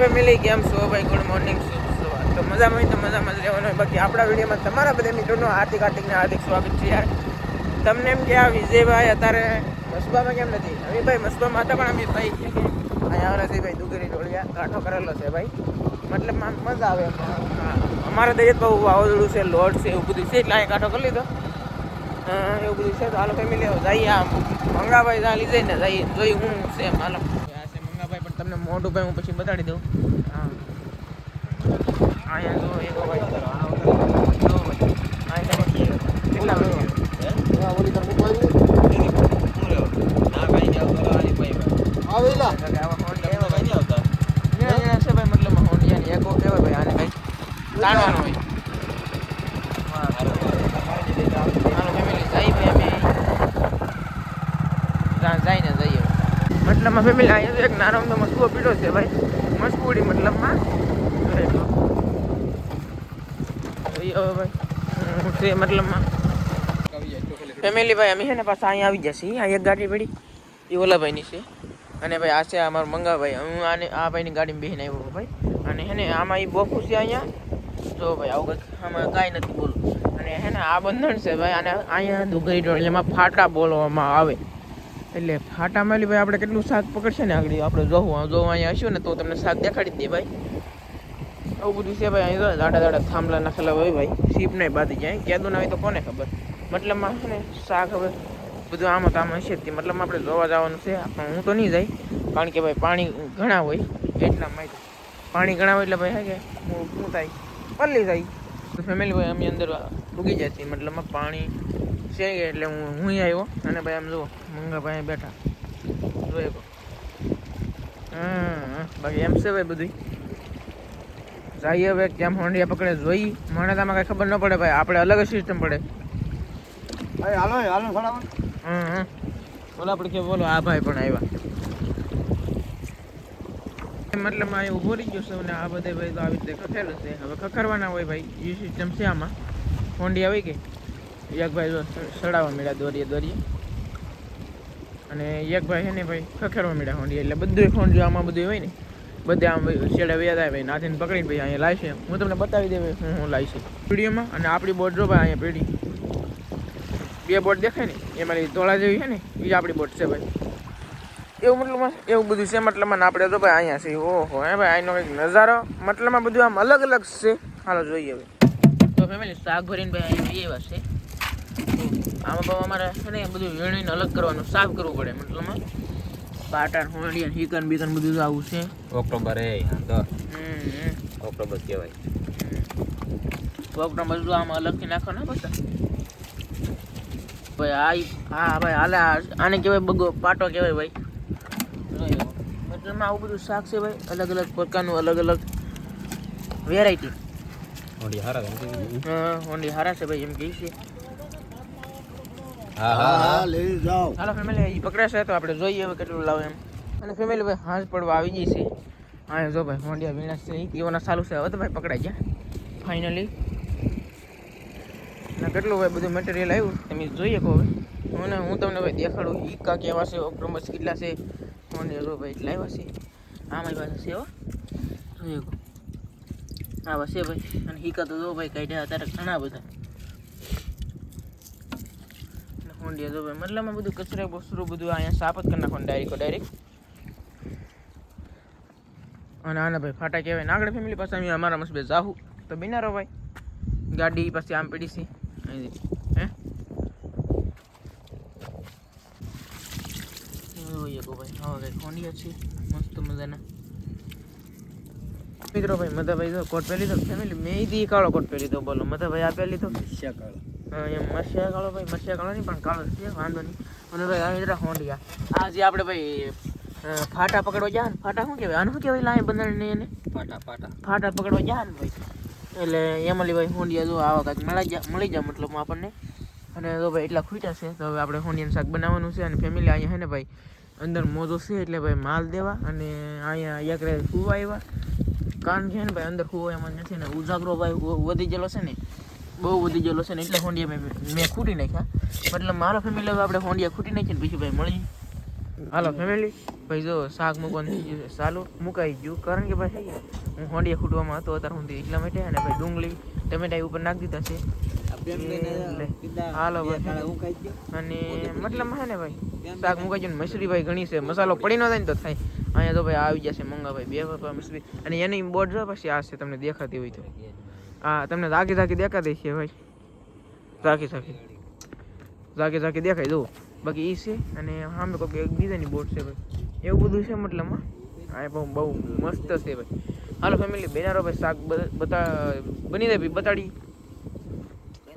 Family કેમ છો ભાઈ? ગુડ મોર્નિંગ તો મજામાં હોય તો મજામાં જ રહેવાનું. બાકી આપણા વિડીયોમાં તમારા બધા મિત્રોનું હાર્દિક હાર્દિકને હાર્દિક સ્વાગત છે યાર. તમને એમ કે આ વિજયભાઈ અત્યારે મસબામાં કેમ નથી? અમીભાઈ મસબામાં હતા, પણ અમીભાઈ અહીંયા છે ભાઈ દુગરી ઢોળિયા કાંઠો કરેલો છે ભાઈ. મતલબ મજા આવે અમારા દરિયત બહુ વાવાઝોડું છે લોડ છે, એવું બધું છે. એટલે અહીંયા કાંઠો કરી લીધો. એવું બધું છે. તો હાલો ફેમિલી જઈએ આમ. મંગાભાઈ ત્યાં લીધે ને જઈએ. જોઈ હું છે હાલો. મંગાભાઈ પણ તમને મોઢું ભાઈ હું પછી બતાડી દઉં. હા. અહીંયા જો એક ભાઈ જો ભાઈ અહીંયા તમે કેટલા ભાઈ હા, ઓલી તરફ ઉપાડી. આવેલા. આવા હોન્ડા એવા ભાઈ ન્યા ન્યા છે ભાઈ મતલબ હોન્ડિયાની એકો કહેવાય ભાઈ આને ભાઈ તાણવાનો હોય હાલો ફેમિલી જઈ ભાઈ અમે ત્યાં જઈને જઈએ મતલબમાં ફેમિલી અહીંયા તો એક નાનો અમથો મસ્કુઓ પીડો છે ભાઈ. મસ્કુડી મતલબમાં. હવે ભાઈ. હું મતલબમાં. ફેમિલી ભાઈ, અમે છે પાછા અહીંયા આવી જશે આ એક ગાડી પડી. એ ઓલા ભાઈની છે. અને ભાઈ આ છે મંગાભાઈ. હું આને આ ભાઈની ગાડીમાં બેસીને આવ્યો ભાઈ. અને હે આમાં એ બહુ છે અહીંયા. તો ભાઈ, આવું કંઈક આમાં કાંઈ નથી બોલું અને હે આ બંધન છે ભાઈ. અને અહીંયા ટોળીમાં ફાટા બોલવામાં આવે. એટલે ફાટા માલી ભાઈ આપણે કેટલું શાક પકડશે ને આગળ? આપણે જોવું જો અહીંયા હશું ને તો તમને શાક દેખાડી જ દે ભાઈ. આવું બધું છે ભાઈ અહીંયા દાડા દાડા થાંભલા નાખેલા હોય ભાઈ. સીપ નહીં બાંધી જાય કેદું ના તો કોને ખબર? મતલબમાં છે ને, શાક હવે બધું આમ તો આમ હશે જ મતલબ આપણે જોવા જવાનું છે, પણ હું તો નહીં જાય, કારણ કે ભાઈ પાણી ઘણા હોય, એટલા માટે. પાણી ઘણા હોય એટલે ભાઈ હે કે, હું શું થાય? પલ્લી થાય. ફેમિલી ભાઈ અમે અંદર ડૂબી જાય છે, મતલબમાં પાણી છે એટલે હું હું આવ્યો અને ભાઈ આમ જુઓ મંગાભાઈ બેઠા. જોઈ હા બાકી એમ છે ભાઈ બધું જઈએ હવે કેમ હોંડિયા પકડે જોઈ. મને તો આમાં કાંઈ ખબર ન પડે ભાઈ આપણે અલગ જ સિસ્ટમ પડે. ભાઈ હાલો હાલો. હા હમ. બોલો આપણે કે બોલો આ ભાઈ પણ આવ્યા. મતલબ આ ઊભો રહી ગયો છે અને આ બધે ભાઈ તો આવી રીતે ખખેલું છે. હવે ખખરવાના હોય ભાઈ એ સિસ્ટમ છે આમાં. હોંડિયા હોય કે એક ભાઈ જો સડાવવા મળ્યા દોરીએ દોરીએ. અને એક ભાઈ છે ને ભાઈ ખખેરવા મળ્યા હોંડી એટલે બધું જો આમાં બધું હોય ને. બધે આમ શેડે વ્યાજ ભાઈ, નાથીને પકડીને ભાઈ અહીંયા લાવશે હું તમને બતાવી દે હું હું લાવીશ. વિડીયોમાં અને આપણી બોટ જો ભાઈ અહીંયા પેઢી. બે બોટ દેખાય ને એમાં ધોળા જેવી છે ને એ આપણી બોટ છે ભાઈ. એવું મતલબમાં, એવું બધું છે મતલબમાં આપણે તો ભાઈ અહીંયા છે ઓહો, હે ભાઈ અહીંનો કંઈક નજારો મતલબમાં બધું આમ અલગ અલગ છે. હાલો, જોઈએ હવે. તો ફેમિલી શાક ભરીને ભાઈ અહીંયા એવા છે. આમાં બહુ અમારે છે ને બધું વીણીને અલગ કરવાનું સાફ કરવું પડે મતલબમાં પાટા હોળિયા હિકન બીકન બધું આવું છે. ઓક્ટોબર એ તો. ઓક્ટોબર કહેવાય. ઓક્ટોબર બધું આમાં અલગથી નાખો ને બધા ભાઈ આ હા ભાઈ હાલે આને કહેવાય બગો પાટો કહેવાય ભાઈ. મતલબમાં આવું બધું શાક છે ભાઈ અલગ અલગ પ્રકારનું અલગ અલગ વેરાયટી હોંડી હારા હોંડી હારા છે ભાઈ એમ કહે છે. હા હા લઈ જાઓ. હાલો ફેમિલી એ પકડાશે તો આપણે જોઈએ હવે કેટલું લાવે એમ. અને ફેમિલી ભાઈ હાંસ પડવા આવી ગઈ છે. હા જો ભાઈ હોંડિયા વીણા છે. એવાના સારું છે. હવે તો ભાઈ પકડાઈ ગયા. ફાઇનલી અને કેટલું ભાઈ બધું મટીરિયલ આવ્યું? તમે જોઈએ કહો હવે. હું હું તમને ભાઈ દેખાડું. કા કેવા છે ઓક્ટોબસ કેટલા છે. હોંડિયા જો ભાઈ એટલા આવ્યા છે. આમાં પાસે છે હો. જોઈએ કહો આવા છે ભાઈ. અને ઈકા તો જો ભાઈ કાઢ્યા અત્યારે ઘણા બધા. હોંડિયા જો ભાઈ. મતલબમાં બધું કચરા બસરું બધું અહીંયા સાફ જ કરી નાખવાનું ડાયરેક્ટ ડાયરેક્ટ અને આના ભાઈ ફાટા કહેવાય. ને આગળ ફેમિલી પાસે અમે અમારા મસ્ત બે જાહુ. તો બિના રહો ભાઈ. ગાડી પાસે આમ પડી છે. હે? ભાઈ. હા ભાઈ હોંડિયા છે. મસ્ત મજાના. મિત્રો ભાઈ મધા ભાઈ કોટ પહેરી દો ફેમિલી મેં કાળો કોટ પહેરી દો બોલો. મધા ભાઈ આ પહેરી હા એમ મસિયા કાળો ભાઈ મસિયા કાળો નહીં પણ કાળો છે વાંધો નહીં. અને ભાઈ આવી હોંડિયા. આ જે આપણે ભાઈ ફાટા પકડવા જાય ને ફાટા શું કહેવાય? આનું શું કહેવાય લાય બંધણ એને? પાટા ફાટા. ફાટા પકડવા જાય ને ભાઈ. એટલે એમાં ભાઈ હોંડિયા જો આવા કાંઈક મળી જાય મળી જાય મતલબ આપણને. અને જો ભાઈ એટલા ખૂટ્યા છે તો હવે આપણે હોંડિયાનું શાક બનાવવાનું છે અને ફેમિલી અહીંયા છે ને ભાઈ અંદર મોજો છે એટલે ભાઈ માલ દેવા અને અહીંયા એક રે કૂવા આવ્યા કાન છે ને ભાઈ અંદર સુવા એમાં નથી ને ઉજાગરો ભાઈ વધી ગયેલો છે ને બહુ બધી જેલો છે ને એટલે હોંડિયા મેં મેં ખૂટી નાખ્યા. મતલબ મારા ફેમિલી હવે આપણે હોંડિયા ખૂટી નાખીએ ને પછી ભાઈ મળી હાલો ફેમિલી ભાઈ જો શાક મૂકવાનું થઈ ગયું છે. ચાલુ મુકાઈ ગયું. કારણ કે ભાઈ હું હોંડિયા ખૂટવામાં હતો અત્યારે હું એટલા માટે અને ભાઈ ડુંગળી ટમેટા ઉપર નાખી દીધા છે. હાલો ભાઈ. અને મતલબ હા ને ભાઈ શાક મુકાઈ ગયું ને મસરી ભાઈ ઘણી છે. મસાલો પડી ન થાય ને તો થાય. અહીંયા તો ભાઈ આવી જશે મંગા ભાઈ બે મસરી અને એની બોર્ડ જો પછી આ છે તમને દેખાતી હોય તો. હા તમને ઝાંકી ઝાંકી દેખાતી છે ભાઈ. ઝાંકી ઝાંકી ઝાંકી ઝાંકી દેખાય જુઓ બાકી એ છે અને સામે કોઈક એક બીજાની બોટ છે ભાઈ. એવું બધું છે મતલબમાં આ બહુ બહુ મસ્ત છે ભાઈ. હાલો ફેમિલી બેનારો ભાઈ શાક બતા, બની જાય ભાઈ, બતાડી.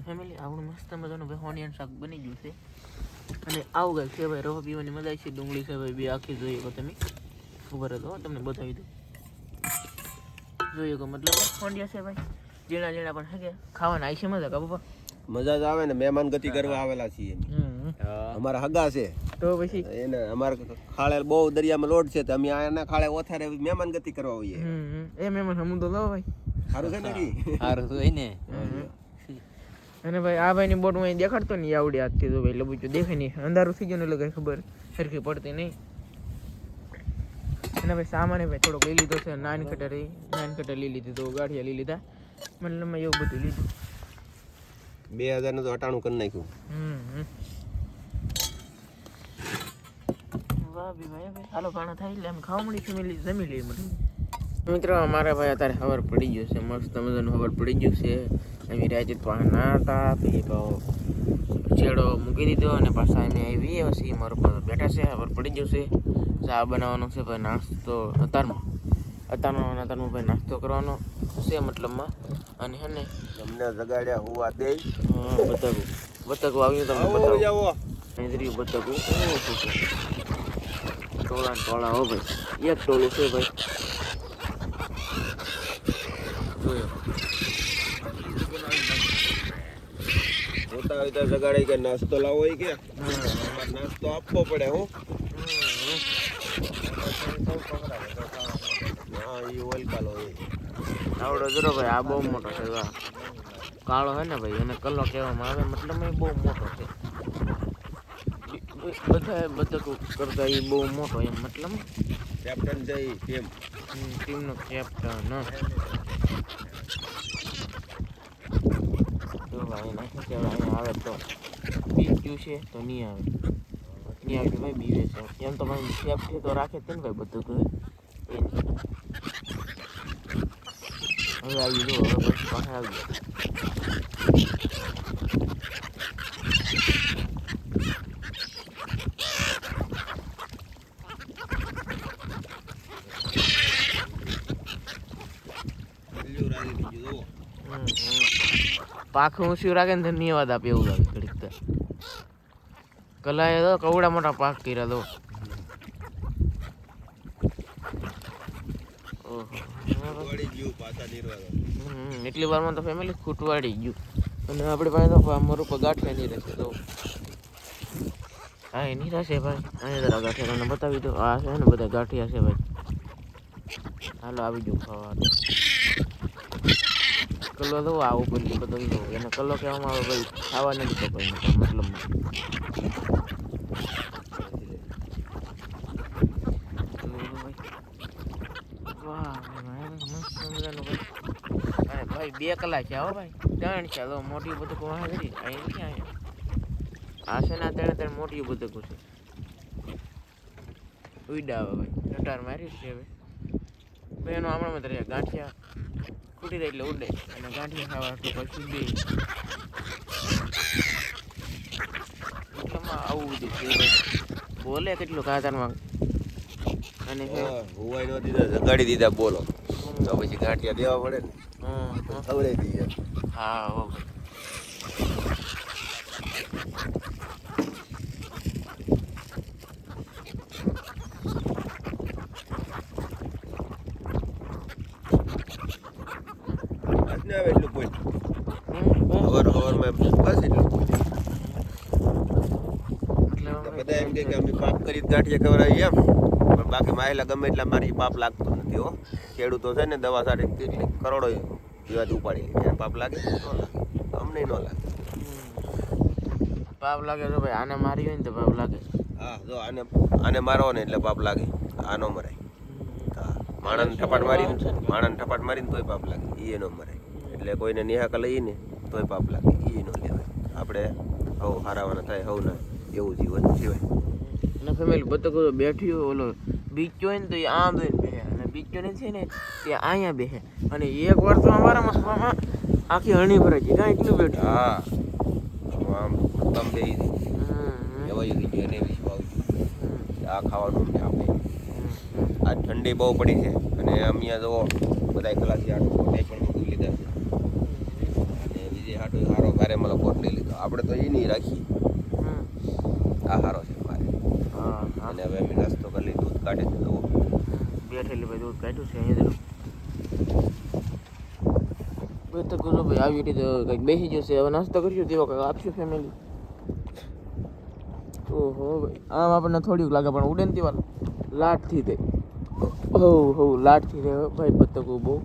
ફેમિલી આવડું મસ્ત મજાનું ભાઈ ઓનિયન શાક બની ગયું છે. અને આવું ગયું છે ભાઈ, રવા પીવાની મજા છે. ડુંગળી છે ભાઈ, બે આખી જોઈએ તો તમે. ખબર હતો તમને બતાવી દઉં. જોઈએ કે મતલબ હોંડિયા છે ભાઈ. ઝીણા ઝીણા પણ હે ખાવાના છે મજા કા પપ્પા? મજા જ આવે ને મહેમાન ગતિ કરવા આવેલા છીએ અમારા હગા છે. તો પછી? એને અમારે ખાળે બહુ દરિયામાં લોડ છે તો અમે આના ખાળે ઓથારે મહેમાન ગતિ કરવા આવીએ એ મહેમાન હમું તો લો ભાઈ. સારું છે ને? સારું છે ને. અને ભાઈ આ ભાઈની બોટ હું દેખાડતો નહીં આવડી આજથી તો ભાઈ લબુચું દેખાય નહીં. અંધારું થઈ ગયું ને એટલે કઈ ખબર સરખી પડતી નહીં. અને ભાઈ સામાન ભાઈ થોડોક લઈ લીધો છે નાન કટર નાન કટર લઈ લીધી તો ગાંઠિયા લઈ લીધા. મતલબ મેં એવું બધું લીધું. બે હજારનું તો અટાણું કરી નાખ્યું. હમ હમ. વાહ ભાઈ ભાઈ. હાલો ખાણા થાય એટલે અમે ખાવા મળી ફેમિલી જમી લઈએ મિત્રો અમારા ભાઈ અત્યારે ખબર પડી ગયું છે મસ્ત મજાનું ખબર પડી ગયું છે. અમે રાતે તો ના હતા પછી તો છેડો મૂકી દીધો અને પાછા અમે આવી પછી મારો બેઠા છે ખબર પડી ગયું છે. ચા બનાવવાનો છે ભાઈ નાસ્તો અત્યારમાં અત્યારનો અત્યારમાં ભાઈ નાસ્તો કરવાનો છે મતલબમાં. અને હે ને? તમને જગાડ્યા હોવા દે. બતક બતકું આવ્યું તમને બતાવો. જાવો નૈદરી બતક. ટોળા ટોળા હો ભાઈ. એક ટોળું છે ભાઈ. જોયો. જોતા હોય જગાડે કે નાસ્તો લાવો હોય કે? નાસ્તો આપવો પડે હો. હા એ ઓલકાલો હોય આવડો જરો ભાઈ આ બહુ મોટો છે કાળો હે ને ભાઈ એને કલ્લો કહેવામાં આવે મતલબ એ બહુ મોટો છે. બધા બધા કરતા એ બહુ મોટો એમ મતલબ? કેપ્ટન છે ટીમ ટીમનો કેપ્ટન તો ભાઈ નાખી કે હવે અહીંયા આવે તો. બી ક્યુ છે? તો નહીં આવે. નહીં આવે ભાઈ બી છે. એમ તો ભાઈ છે તો રાખે જ છે ને ભાઈ બધું કહે એ. હવે આવી જો હવે પછી પાછા આવી હમ. ઊંચું રાખે ને ધન્યવાદ આપે એવું લાગે ઘડીક કલાએ તો કવડા મોટા પાક કર્યા તો ઓહો વળી ગયું પાછા નિર્વાહ હમ, એટલી વારમાં તો ફેમિલી ખૂટવાડી ગયું. અને આપણી પાસે તો મારું પર ગાંઠિયા નહીં રહેશે તો. હા એ નહીં રહેશે ભાઈ. અહીંયા જરા ગાંઠિયા તમને બતાવી દો આ છે ને બધા ગાંઠિયા છે ભાઈ. હાલો આવી જાઉં ખાવા કલો તો આવું બધું બધું એને કલો કહેવામાં આવે ભાઈ ખાવા નથી તો મતલબ વાહ ભાઈ, મસ્ત મજાનું ભાઈ અને ભાઈ બે કલાક છે હો ભાઈ. ત્રણ છે. તો મોટી બતકો વાહ અહીં ક્યાં અહીંયા આ છે ને ત્રણે ત્રણ મોટી બતકો છે. ઉડા આવે ભાઈ. લટાર મારી છે હવે. ભાઈ, એનો હમણાં તરીકે ગાંઠિયા ખૂટી જાય એટલે ઉડે. અને ગાંઠિયા ખાવા તો પછી બે. મતલબમાં આવું બધું છે બોલે કેટલું કાતરમાં અને છે હુવાઈ દીધા, જગાડી દીધા, બોલો. તો પછી ગાંઠિયા દેવા પડે ને. ખવડાવી દઈએ. હા આવે એટલું કોઈ હમ, બસ. હવાર બસ એટલું કોઈ બધા એમ કે અમે પાપ કરી ગાંઠિયા ખવડાવીએ એમ. પણ બાકી માયલા ગમે એટલા મારી પાપ લાગતો નથી હો. ખેડૂતો છે ને દવા સાથે કેટલી કરોડો જીવાત ઉપાડી લીધી પાપ લાગે? ન લાગે. અમને ન લાગે. પાપ લાગે તો ભાઈ આને મારી હોય ને તો પાપ લાગે. હા જો આને આને મારો ને એટલે પાપ લાગે. આ નો મરાય. હા માણસને ઠપાટ મારીને માણસ ઠપાટ મારીને તોય પાપ લાગે. એ નો મરાય. એટલે કોઈને નિહાક લઈને તોય પાપ લાગે. એ નો લેવાય. આપણે હવ હારાવાના થાય હવ ના. એવું જીવન જીવાય. અને ફેમિલી બતકો બેઠી હોય ઓલો બીચ હોય ને તો એ આમ બેન બેહે અને બીચો ને છે ને તે અહીંયા બેહે અને એક વાર તો અમારા મસવામાં આખી હણી ભરાઈ ગઈ. કાંઈ એટલું બેઠું. હા. આમ તમ બે એવા ગઈ ગઈ અને બીજું આવ્યું આ ખાવાનું ને આપણે આ ઠંડી બહુ પડી છે. અને અહીંયા જો બધા કલાસી આટલું બે પણ મૂકી લીધા છે. અને બીજે હાટો હારો ભારે મતલબ કોટ લઈ લીધો. આપણે તો એ નહીં હમ. આ સારો છે. અને હવે અમે નાસ્તો કરી લઈ દૂધ કાઢી છે બે બેઠેલી ભાઈ દૂધ કાઢ્યું છે અહીંયા ભાઈ તો કરો ભાઈ આવી રીતે કંઈક બેસી જશે. હવે નાસ્તો કરશું તેવો કંઈક આપશું ફેમિલી ઓહો ભાઈ આમ આપણને થોડીક લાગે પણ ઉડે ને તેવા લાટથી તે. હો હો લાટથી તે ભાઈ બતકો બહુ.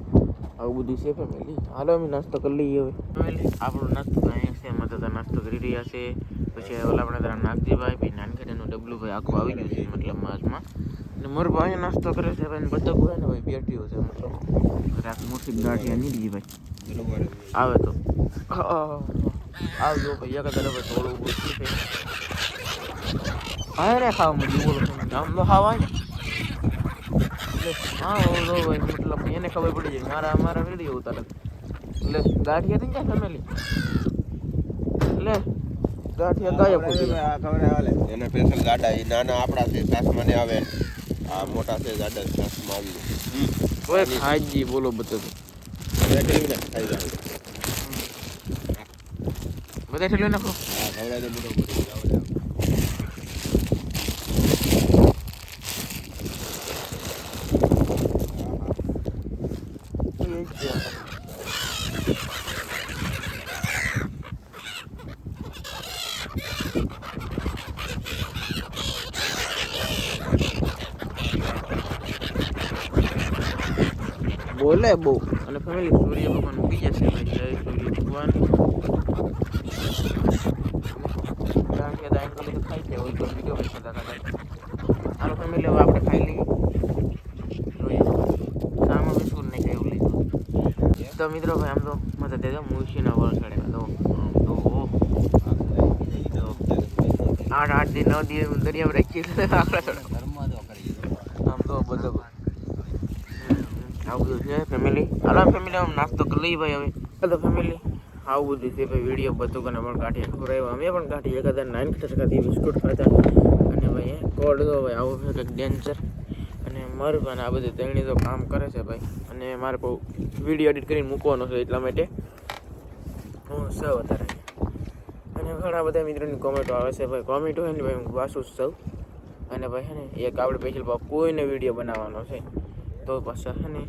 આવું બધું છે ફેમિલી હાલો અમે નાસ્તો કરી લઈએ હવે. ફેમિલી આપણો નાસ્તો તો અહીંયા છે એમાં તો નાસ્તો કરી રહ્યા છે પછી ઓલા તારા નાગજીભાઈ ભાઈ નાનખેડાનું ડબલુભાઈ આખું આવી ગયું છે મતલબ માસમાં અને મોર ભાઈ નાસ્તો કરે છે ભાઈ બતક હોય ને ભાઈ બેઠ્યું છે મતલબ. રાત મોટી ગાંઠિયા દીધી ભાઈ. આવે તો. આવજો ભાઈ એક તરફ થોડું ઊભું છે. ને ખાવા મળ્યું બોલો આમ તો ખાવા ને. હા ઓલો ભાઈ, મતલબ એને ખબર પડી જાય, મારા મારા વીડિયો ઉતારે. એટલે ગાંઠિયા થઈ જાય ફેમિલી એટલે ગાંઠિયા ગાયબ થઈ ગયા. એના સ્પેશિયલ ગાડા એ નાના આપણા છે સાસમાં ને આવે. આ મોટા છે ગાડા સાસમાં આવી ઓય ખાજી બોલો બધું જાય ખાઈ જાય બધા ઠેલી નાખો. હા ખવડાવી દે મોટો મોટો આવડે. બોલે બહુ. અને ફેમિલી સૂર્ય ભગવાન ઉગી જશે ભાઈ. જય સૂર્ય ભગવાન. કે દાઈન કરી તો ખાઈ જાય હોય તો ભાઈ ખાતા ખાતા હાલો ફેમિલી હવે આપણે ખાઈ લઈએ. સામા બિસ્કુટ નહીં ખાઈ લીધું. તો મિત્રો, ભાઈ, આમ તો મજા દેજો મુશીના તો આમ તો આઠ આઠ દી નવ દિવસ દરિયામાં રાખીએ આપણે આમ તો બધું આવું બધું છે ફેમિલી હાલો ફેમિલી આમ નાસ્તો કરી ભાઈ હવે. તો ફેમિલી આવું બધું છે ભાઈ વીડિયો બધું કને પણ કાઢીએ ખવડાવ્યા અમે પણ કાઢી હજાર નાઇન ટકાથી બિસ્કુટ ખાતા અને ભાઈ કોડ તો ભાઈ, આવું છે કંઈક ડેન્જર અને મારું પણ આ બધું તેણી તો કામ કરે છે ભાઈ. અને મારે બહુ વીડિયો એડિટ કરીને મૂકવાનો છે એટલા માટે. હું સૌ વધારે. અને ઘણા બધા મિત્રોની કોમેન્ટો આવે છે ભાઈ. કોમેન્ટ હોય ને ભાઈ, હું વાસું સૌ. અને ભાઈ, હે ને, એક આપણે સ્પેશિયલ કોઈને વીડિયો બનાવવાનો છે. તો પાછા હે ને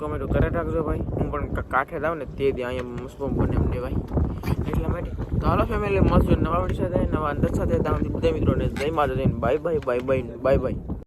કોમેન્ટો કરે રાખજો ભાઈ. હું પણ કાંઠે જાઉં ને તે દી અહીંયા મુસ્બમ બને એમ ભાઈ. એટલા માટે. તો હાલો ફેમિલી મળશું નવા વીડિયો સાથે, નવા અંદર સાથે બધા મિત્રોને જય માતા bye bye bye bye bye bye.